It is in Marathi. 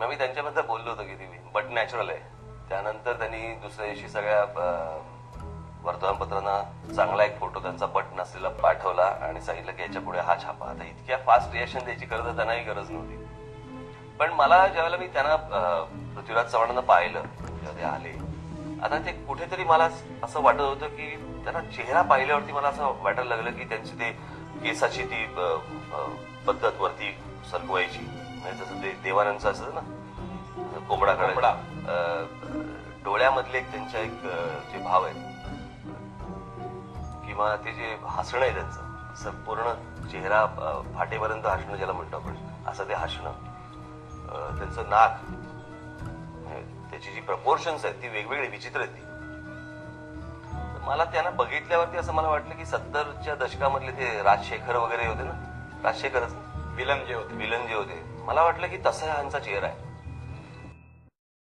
मग मी त्यांच्याबद्दल बोललो होतो की मी बट नॅचरल आहे. त्यानंतर त्यांनी दुसऱ्या दिवशी सगळ्या वर्तमानपत्रांना चांगला एक फोटो त्यांचा बट नसलेला पाठवला आणि सांगितलं की याच्यापुढे हा छापा. आता इतक्या फास्ट रिएक्शन द्यायची गरज त्यांनाही गरज नव्हती. पण मला ज्यावेळेला मी त्यांना पृथ्वीराज चव्हाणांना पाहिलं जेव्हा ते आले आता ते कुठेतरी मला असं वाटत होतं की त्यांना चेहरा पाहिल्यावरती मला असं वाटायला लागलं की त्यांची ते केसाची ती पद्धत वरती सरकवायची. देवानंदचं असतं ना? कोंबडा. अं, डोळ्यामधले एक त्यांच्या एक जे भाव आहेत किंवा ते जे हसणं आहे त्यांचं असं पूर्ण चेहरा फाटेपर्यंत हसणं ज्याला म्हणतो आपण असं ते हसणं. त्यांचं नाक त्याची जी प्रपोर्शन्स आहेत ती वेगवेगळी विचित्र आहेत ती. मला त्यांना बघितल्यावरती असं मला वाटलं की सत्तरच्या दशकामधले ते राजशेखर वगैरे होते ना? राजशेखरच विलन जे होते विलन जे होते मला वाटलं की तसा ह्यांचा चेहरा आहे.